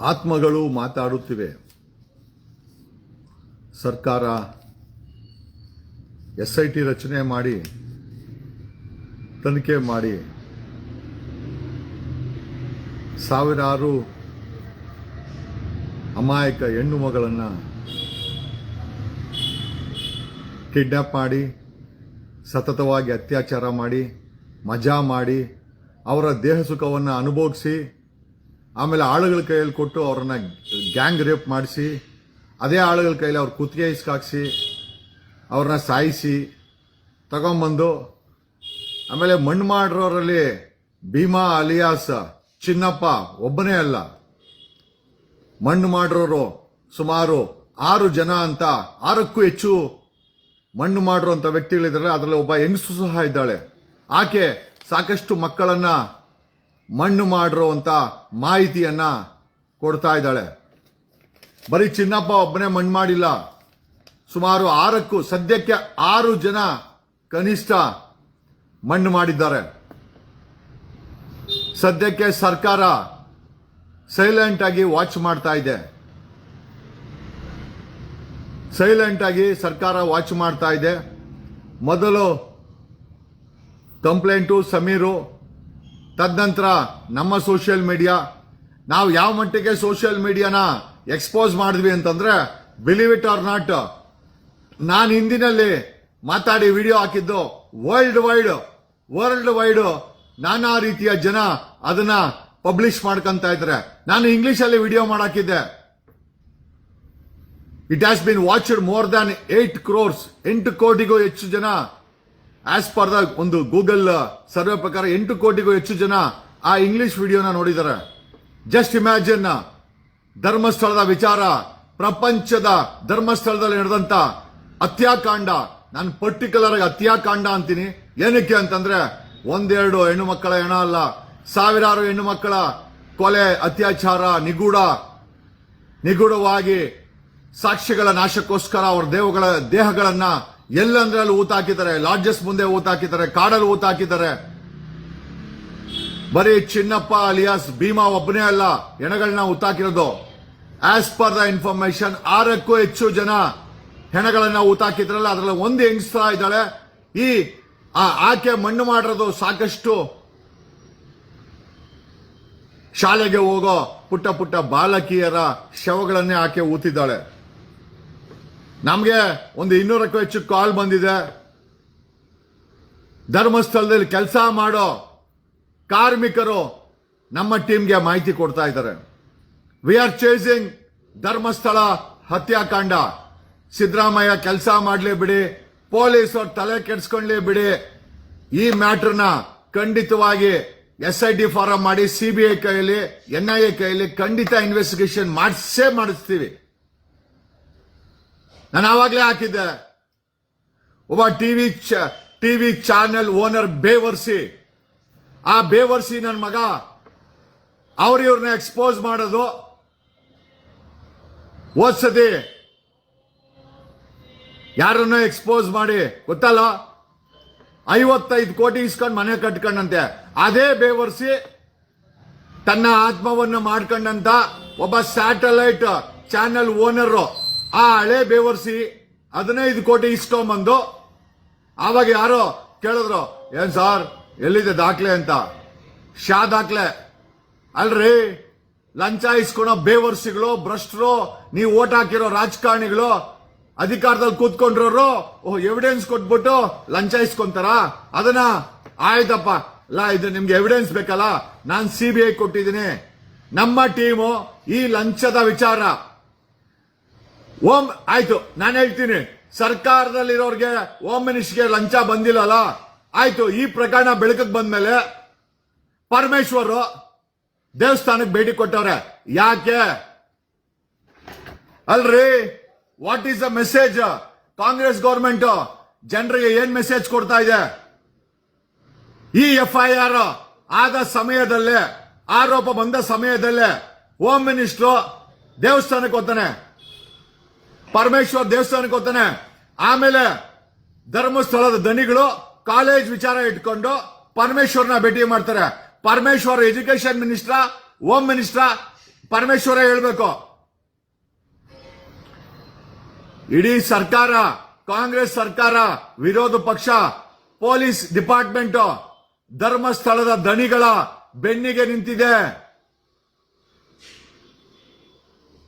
ಆತ್ಮಗಳು ಮಾತಾಡುತ್ತಿವೆ. ಸರ್ಕಾರ S I T ರಚನೆ ಮಾಡಿ, ತನಿಖೆ ಮಾಡಿ, ಸಾವಿರಾರು ಅಮಾಯಕ ಹೆಣ್ಣು ಮಗಳನ್ನು ಕಿಡ್ನ್ಯಾಪ್ ಮಾಡಿ, ಸತತವಾಗಿ ಅತ್ಯಾಚಾರ ಮಾಡಿ, ಮಜಾ ಮಾಡಿ, ಅವರ ದೇಹ ಸುಖವನ್ನು ಅನುಭೋಗಿಸಿ ಆಮೇಲೆ ಆಳುಗಳ ಕೈಯಲ್ಲಿ ಕೊಟ್ಟು ಅವ್ರನ್ನ ಗ್ಯಾಂಗ್ ರೇಪ್ ಮಾಡಿಸಿ, ಅದೇ ಆಳುಗಳ ಕೈಯಲ್ಲಿ ಅವ್ರ ಕುತ್ತಿಗೆ ಇಸ್ಕಾಕ್ಸಿ ಅವ್ರನ್ನ ಸಾಯಿಸಿ, ತಗೊಂಬಂದು, ಆಮೇಲೆ ಮಣ್ಣು ಮಾಡಿರೋರಲ್ಲಿ ಭೀಮಾ ಅಲಿಯಾಸ್, ಚಿನ್ನಪ್ಪ ಒಬ್ಬನೇ ಅಲ್ಲ. ಮಣ್ಣು ಮಾಡಿರೋರು ಸುಮಾರು ಆರು ಜನ ಅಂತ, ಆರಕ್ಕೂ ಹೆಚ್ಚು ಮಣ್ಣು ಮಾಡಿರೋ ವ್ಯಕ್ತಿಗಳಿದ್ದಾರೆ ಅದರಲ್ಲಿ ಒಬ್ಬ ಹೆಂಗಸು ಸಹ ಇದ್ದಾಳೆ. ಆಕೆ ಸಾಕಷ್ಟು ಮಕ್ಕಳನ್ನ ಮಣ್ಣು ಮಾಡಿರುವಂಥ ಮಾಹಿತಿಯನ್ನ ಕೊಡ್ತಾ ಇದ್ದಾಳೆ. ಬರೀ ಚಿನ್ನಪ್ಪ ಒಬ್ಬನೇ ಮಣ್ಣು ಮಾಡಿಲ್ಲ. ಸುಮಾರು ಆರಕ್ಕೂ, ಸದ್ಯಕ್ಕೆ ಆರು ಜನ ಕನಿಷ್ಠ ಮಣ್ಣು ಮಾಡಿದ್ದಾರೆ. ಸದ್ಯಕ್ಕೆ ಸರ್ಕಾರ ಸೈಲೆಂಟ್ ಆಗಿ ವಾಚ್ ಮಾಡ್ತಾ ಇದೆ. ಸೈಲೆಂಟ್ ಆಗಿ ಸರ್ಕಾರ ವಾಚ್ ಮಾಡ್ತಾ ಇದೆ. ಮೊದಲು ಕಂಪ್ಲೇಂಟು, ಸಮೀರು ತದನಂತರ ನಮ್ಮ ಸೋಷಿಯಲ್ ಮೀಡಿಯಾ ನಾವು ಯಾವ ಮಟ್ಟಿಗೆ ಸೋಷಿಯಲ್ ಮೀಡಿಯಾನ ಎಕ್ಸ್ಪೋಸ್ ಮಾಡಿದ್ವಿ ಅಂತಂದ್ರೆ ಬಿಲೀವ್ ಇಟ್ ಆರ್ ನಾಟ್ ನಾನು ಹಿಂದಿನಲ್ಲಿ ಮಾತಾಡಿ ವಿಡಿಯೋ ಹಾಕಿದ್ದು ವರ್ಲ್ಡ್ ವೈಡ್ ವರ್ಲ್ಡ್ ವೈಡ್ ನಾನಾ ರೀತಿಯ ಜನ ಅದನ್ನ ಪಬ್ಲಿಷ್ ಮಾಡ್ಕೊಂತ ಇದ್ರೆ ನಾನು ಇಂಗ್ಲಿಷ್ ಅಲ್ಲಿ video ಮಾಡಾಕಿದ್ದೆ. It has been watched more than eight crores ಎಂಟು ಕೋಟಿಗೂ ಹೆಚ್ಚು ಜನ ಆಸ್ ಪರ್ ದ ಒಂದು ಗೂಗಲ್ ಸರ್ವೆ ಪ್ರಕಾರ ಎಂಟು ಕೋಟಿಗೂ ಹೆಚ್ಚು ಜನ ಆ ಇಂಗ್ಲಿಷ್ ವಿಡಿಯೋನ ನೋಡಿದ್ದಾರೆ. ಜಸ್ಟ್ ಇಮ್ಯಾಜಿನ್ ಧರ್ಮಸ್ಥಳದ ವಿಚಾರ, ಪ್ರಪಂಚದ ಧರ್ಮಸ್ಥಳದಲ್ಲಿ ನಡೆದಂತ ಹತ್ಯಾಕಾಂಡ. ನಾನು ಪರ್ಟಿಕ್ಯುಲರ್ ಆಗಿ ಹತ್ಯಾಕಾಂಡ ಅಂತೀನಿ. ಏನಕ್ಕೆ ಅಂತಂದ್ರೆ, ಒಂದೆರಡು ಹೆಣ್ಣು ಮಕ್ಕಳ ಹೆಣ ಅಲ್ಲ, ಸಾವಿರಾರು ಹೆಣ್ಣು ಮಕ್ಕಳ ಕೊಲೆ, ಅತ್ಯಾಚಾರ, ನಿಗೂಢ, ನಿಗೂಢವಾಗಿ ಸಾಕ್ಷಿಗಳ ನಾಶಕ್ಕೋಸ್ಕರ ಅವರ ದೇವಗಳ, ದೇಹಗಳನ್ನ ಎಲ್ಲಂದ್ರೆ ಅಲ್ಲಿ ಊತ ಹಾಕಿದ್ದಾರೆ. ಲಾಡ್ಜಸ್ ಮುಂದೆ ಊತ ಹಾಕಿದ್ದಾರೆ. ಕಾಡಲ್ಲಿ ಊತ ಹಾಕಿದ್ದಾರೆ. ಬರೀ ಚಿನ್ನಪ್ಪ ಅಲಿಯಾಸ್ ಭೀಮಾ ಒಬ್ಬನೇ ಅಲ್ಲ. ಹೆಣಗಳನ್ನ ಊತಾಕಿರೋದು ಆಸ್ ಪರ್ ದ ಇನ್ಫಾರ್ಮೇಶನ್ ಆರಕ್ಕೂ ಹೆಚ್ಚು ಜನ ಹೆಣಗಳನ್ನ ಊತಾಕಿದ್ರಲ್ಲ ಅದರಲ್ಲಿ ಒಂದು ಹೆಂಗಸ್ತಾ ಇದ್ದಾಳೆ. ಈ ಆಕೆ ಮಣ್ಣು ಮಾಡಿರೋದು ಸಾಕಷ್ಟು ಶಾಲೆಗೆ ಹೋಗೋ ಪುಟ್ಟ ಪುಟ್ಟ ಬಾಲಕಿಯರ ಶವಗಳನ್ನೇ ಆಕೆ ಊತಿದ್ದಾಳೆ. ನಮಗೆ ಒಂದು ಇನ್ನೂರಕ್ಕೂ ಹೆಚ್ಚು ಕಾಲ್ ಬಂದಿದೆ. ಧರ್ಮಸ್ಥಳದಲ್ಲಿ ಕೆಲಸ ಮಾಡೋ ಕಾರ್ಮಿಕರು ನಮ್ಮ ಟೀಮ್ಗೆ ಮಾಹಿತಿ ಕೊಡ್ತಾ ಇದ್ದಾರೆ. ವಿ ಆರ್ ಚೇಸಿಂಗ್ ಧರ್ಮಸ್ಥಳ ಹತ್ಯಾಕಾಂಡ. ಸಿದ್ದರಾಮಯ್ಯ ಕೆಲಸ ಮಾಡಲಿ ಬಿಡಿ ಪೊಲೀಸರು ತಲೆ ಕೆಡಿಸ್ಕೊಳ್ಲಿ ಬಿಡಿ. ಈ ಮ್ಯಾಟ್ರನ್ನ ಖಂಡಿತವಾಗಿ ಎಸ್ ಐ ಡಿ ಫಾರಂ ಮಾಡಿ ಸಿಬಿಐ ಕೈಯಲ್ಲಿ, ಎನ್ ಐ ಎ ಕೈಯಲ್ಲಿ ಖಂಡಿತ ಇನ್ವೆಸ್ಟಿಗೇಷನ್ ಮಾಡಿಸೇ ಮಾಡಿಸ್ತೀವಿ. ನಾನು ಆವಾಗಲೇ ಹಾಕಿದ್ದೆ. ಒಬ್ಬ ಟಿವಿ ಟಿವಿ ಚಾನೆಲ್ ಓನರ್ ಬೇವರ್ಸಿ. ಆ ಬೇವರ್ಸಿ ನನ್ನ ಮಗ ಅವ್ರ ಇವ್ರನ್ನ ಎಕ್ಸ್ಪೋಸ್ ಮಾಡೋದು. ಓದ್ಸತಿ ಯಾರನ್ನ ಎಕ್ಸ್ಪೋಸ್ ಮಾಡಿ ಗೊತ್ತಲ್ಲ ಐವತ್ತೈದು ಕೋಟಿ ಇಸ್ಕೊಂಡು ಮನೆ ಕಟ್ಕೊಂಡಂತೆ. ಅದೇ ಬೇವರ್ಸಿ ತನ್ನ ಆತ್ಮವನ್ನು ಮಾಡ್ಕೊಂಡಂತ ಒಬ್ಬ ಸ್ಯಾಟಲೈಟ್ ಚಾನೆಲ್ ಓನರ್. ಆ ಹಳೆ ಬೇವರ್ಸಿ ಹದಿನೈದು ಕೋಟಿ ಇಸ್ಕೊಂಬಂದು ಆವಾಗ ಯಾರೋ ಕೇಳಿದ್ರು, ಏನ್ ಸಾರ್, ಎಲ್ಲಿದೆ ದಾಖಲೆ ಅಂತ? ಶಾ ದಾಖಲೆ. ಅಲ್ರಿ, ಲಂಚ ಇಸ್ಕೊಳೋ ಬೇವರ್ಸಿಗಳು, ಭ್ರಷ್ಟರು, ನೀವು ಓಟ್ ಹಾಕಿರೋ ರಾಜಕಾರಣಿಗಳು, ಅಧಿಕಾರದಲ್ಲಿ ಕೂತ್ಕೊಂಡಿರೋರು, ಓಹ್ ಎವಿಡೆನ್ಸ್ ಕೊಟ್ಬಿಟ್ಟು ಲಂಚ ಇಸ್ಕೊಂತಾರ? ಅದನ್ನ, ಆಯ್ತಪ್ಪ. ಅಲ್ಲ ಇದು ನಿಮ್ಗೆ ಎವಿಡೆನ್ಸ್ ಬೇಕಲ್ಲ? ನಾನು ಸಿ ಬಿ ಐ ಕೊಟ್ಟಿದ್ದೀನಿ. ನಮ್ಮ ಟೀಮು ಈ ಲಂಚದ ವಿಚಾರ. ಓಂ, ಆಯ್ತು. ನಾನು ಹೇಳ್ತೀನಿ. ಸರ್ಕಾರದಲ್ಲಿರೋರಿಗೆ ಹೋಮ್ ಮಿನಿಸ್ಟರ್ಗೆ ಲಂಚ ಬಂದಿಲ್ಲಲ್ಲ? ಆಯ್ತು, ಈ ಪ್ರಕರಣ ಬೆಳಕಕ್ಕೆ ಬಂದ್ಮೇಲೆ ಪರಮೇಶ್ವರ್ ದೇವಸ್ಥಾನಕ್ಕೆ ಭೇಟಿ ಕೊಟ್ಟವ್ರೆ. ಯಾಕೆ? ಅಲ್ರಿ what is the message Congress government ಜನರಿಗೆ ಏನ್ ಮೆಸೇಜ್ ಕೊಡ್ತಾ ಇದೆ? ಈ ಎಫ್ ಐ ಆರ್ ಆದ ಸಮಯದಲ್ಲೇ, ಆರೋಪ ಬಂದ ಸಮಯದಲ್ಲೇ ಹೋಮ್ ಮಿನಿಸ್ಟರ್ ದೇವಸ್ಥಾನಕ್ಕೆ ಹೋಗ್ತಾನೆ. ಪರಮೇಶ್ವರ್ ದೇವಸ್ಥಾನಕ್ಕೆ ಹೋಗ್ತಾನೆ. ಆಮೇಲೆ ಧರ್ಮಸ್ಥಳದ ದನಿಗಳು ಕಾಲೇಜ್ ವಿಚಾರ ಇಟ್ಕೊಂಡು ಪರಮೇಶ್ವರ್ನ ಭೇಟಿ ಮಾಡ್ತಾರೆ. ಪರಮೇಶ್ವರ್ ಎಜುಕೇಶನ್ ಮಿನಿಸ್ಟ್ರ, ಹೋಮ್ ಮಿನಿಸ್ಟ್ರ, ಪರಮೇಶ್ವರ ಹೇಳ್ಬೇಕು. ಇಡೀ ಸರ್ಕಾರ, ಕಾಂಗ್ರೆಸ್ ಸರ್ಕಾರ, ವಿರೋಧ ಪಕ್ಷ, ಪೊಲೀಸ್ ಡಿಪಾರ್ಟ್ಮೆಂಟ್, ಧರ್ಮಸ್ಥಳದ ದಣಿಗಳ ಬೆನ್ನಿಗೆ ನಿಂತಿದೆ.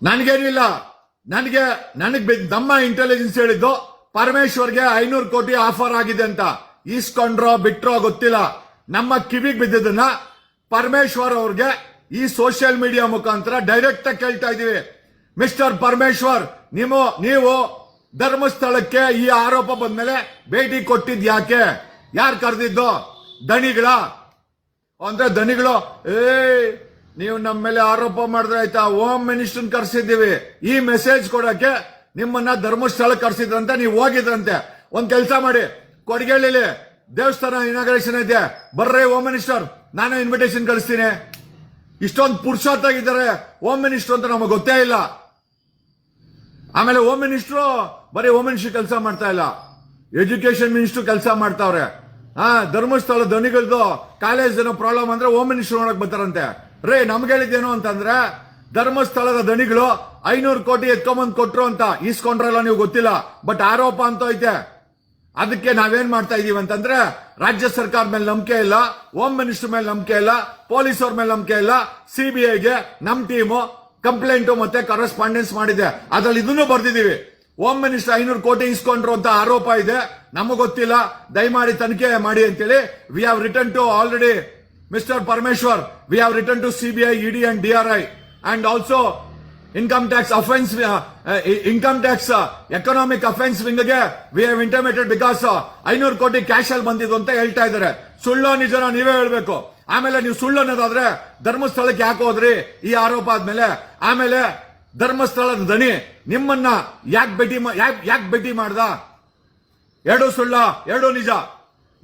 ನನಗೇನಿಲ್ಲ. ನನಗೆ ನನಗೆ ನಮ್ಮ ಇಂಟೆಲಿಜೆನ್ಸ್ ಹೇಳಿದ್ದು ಪರಮೇಶ್ವರ್ಗೆ ಐನೂರು ಕೋಟಿ ಆಫರ್ ಆಗಿದೆ ಅಂತ. ಈಸ್ಕೊಂಡ್ರೋ, ಬಿಟ್ರೋ ಗೊತ್ತಿಲ್ಲ. ನಮ್ಮ ಕಿವಿಗೆ ಬಿದ್ದದನ್ನ ಪರಮೇಶ್ವರ್ ಅವ್ರಿಗೆ ಈ ಸೋಷಿಯಲ್ ಮೀಡಿಯಾ ಮುಖಾಂತರ ಡೈರೆಕ್ಟ್ ಆಗಿ ಕೇಳ್ತಾ ಇದೀವಿ ಮಿಸ್ಟರ್ ಪರಮೇಶ್ವರ್ ನೀವು ನೀವು ಧರ್ಮಸ್ಥಳಕ್ಕೆ ಈ ಆರೋಪ ಬಂದ್ಮೇಲೆ ಭೇಟಿ ಕೊಟ್ಟಿದ್ ಯಾಕೆ? ಯಾರು ಕರೆದಿದ್ದು? ದಣಿಗಳ? ಅಂದ್ರೆ ದಣಿಗಳು. ಏ ನೀವು ನಮ್ಮ ಮೇಲೆ ಆರೋಪ ಮಾಡಿದ್ರೆ ಆಯ್ತಾ ಹೋಮ್ ಮಿನಿಸ್ಟರ್ ಕರ್ಸಿದ್ದೀವಿ. ಈ ಮೆಸೇಜ್ ಕೊಡಕ್ಕೆ ನಿಮ್ಮನ್ನ ಧರ್ಮಸ್ಥಳ ಕರ್ಸಿದ್ರಂತೆ, ನೀವು ಹೋಗಿದ್ರಂತೆ. ಒಂದ್ ಕೆಲಸ ಮಾಡಿ, ಕೊಡಗೇಳಿಲಿ ದೇವಸ್ಥಾನ ಇನಾಗ್ರೇಷನ್ ಐತೆ. ಬರ್ರಿ ಹೋಮ್ ಮಿನಿಸ್ಟರ್ ನಾನು ಇನ್ವಿಟೇಷನ್ ಕಳಿಸ್ತೀನಿ. ಇಷ್ಟೊಂದು ಪುರುಷಾರ್ಥಾಗಿದ್ದಾರೆ ಹೋಮ್ ಮಿನಿಸ್ಟರ್ ಅಂತ ನಮಗೆ ಗೊತ್ತೇ ಇಲ್ಲ. ಆಮೇಲೆ ಹೋಮ್ ಮಿನಿಸ್ಟ್ರು ಬರೀ ಹೋಮ್ ಮಿನಿಸ್ಟರ್ ಕೆಲಸ ಮಾಡ್ತಾ ಇಲ್ಲ. ಎಜುಕೇಶನ್ ಮಿನಿಸ್ಟರ್ ಕೆಲಸ ಮಾಡ್ತಾವ್ರೆ. ಹಾ, ಧರ್ಮಸ್ಥಳ ಧ್ವನಿಗಳದ್ದು ಕಾಲೇಜ್ ಏನೋ ಪ್ರಾಬ್ಲಮ್ ಅಂದ್ರೆ ಹೋಮ್ ಮಿನಿಸ್ಟರ್ ನೋಡಕ್ ಬರ್ತಾರಂತೆ. ರೇ, ನಮ್ಗೆ ಹೇಳಿದ್ದೇನು ಅಂತಂದ್ರೆ, ಧರ್ಮಸ್ಥಳದ ದಣಿಗಳು ಐನೂರು ಕೋಟಿ ಎತ್ಕೊಂಬಂದು ಕೊಟ್ರು ಅಂತ ಈಸ್ಕೊಂಡ್ರಲ್ಲ ನೀವು ಗೊತ್ತಿಲ್ಲ, ಬಟ್ ಆರೋಪ ಅಂತ ಐತೆ. ಅದಕ್ಕೆ ನಾವೇನ್ ಮಾಡ್ತಾ ಇದೀವಿ ಅಂತಂದ್ರೆ, ರಾಜ್ಯ ಸರ್ಕಾರ ಮೇಲೆ ನಂಬಿಕೆ ಇಲ್ಲ, ಹೋಮ್ ಮಿನಿಸ್ಟರ್ ಮೇಲೆ ನಂಬಿಕೆ ಇಲ್ಲ ಪೊಲೀಸ್ ಅವ್ರ ಮೇಲೆ ನಂಬಿಕೆ ಇಲ್ಲ ಸಿಬಿಐಗೆ ನಮ್ ಟೀಮು ಕಂಪ್ಲೇಂಟ್ ಮತ್ತೆ ಕರೆಸ್ಪಾಂಡೆನ್ಸ್ ಮಾಡಿದೆ. ಅದ್ರಲ್ಲಿ ಇದನ್ನು ಬರ್ದಿದೀವಿ ಹೋಮ್ ಮಿನಿಸ್ಟರ್ ಐನೂರು ಕೋಟಿ ಇಸ್ಕೊಂಡ್ರು ಅಂತ ಆರೋಪ ಇದೆ. ನಮಗೆ ಗೊತ್ತಿಲ್ಲ. ದಯಮಾಡಿ ತನಿಖೆ ಮಾಡಿ ಅಂತೇಳಿ we have return to already mister Parameshwar we have return to CBI ED and DRI and also income tax offence income tax economic offence ವಿಂಗ್ಗೆ we have intimated because ಐನೂರು ಕೋಟಿ ಕ್ಯಾಶ್ ಅಲ್ಲಿ ಬಂದಿದ್ದು ಅಂತ ಹೇಳ್ತಾ ಇದ್ದಾರೆ. ಸುಳ್ಳು ನಿಜನ ನೀವೇ ಹೇಳ್ಬೇಕು. ಆಮೇಲೆ ನೀವು ಸುಳ್ಳು ಅನ್ನೋದಾದ್ರೆ ಧರ್ಮಸ್ಥಳಕ್ಕೆ ಯಾಕೆ ಹೋದ್ರಿ? ಈ ಆರೋಪ ಆದ್ಮೇಲೆ, ಆಮೇಲೆ ಧರ್ಮಸ್ಥಳದ ದಣಿ ನಿಮ್ಮನ್ನ ಯಾಕೆ ಭೇಟಿ ಯಾಕೆ ಭೇಟಿ ಮಾಡ್ದ? ಎರಡು ಸುಳ್ಳ, ಎರಡು ನಿಜ.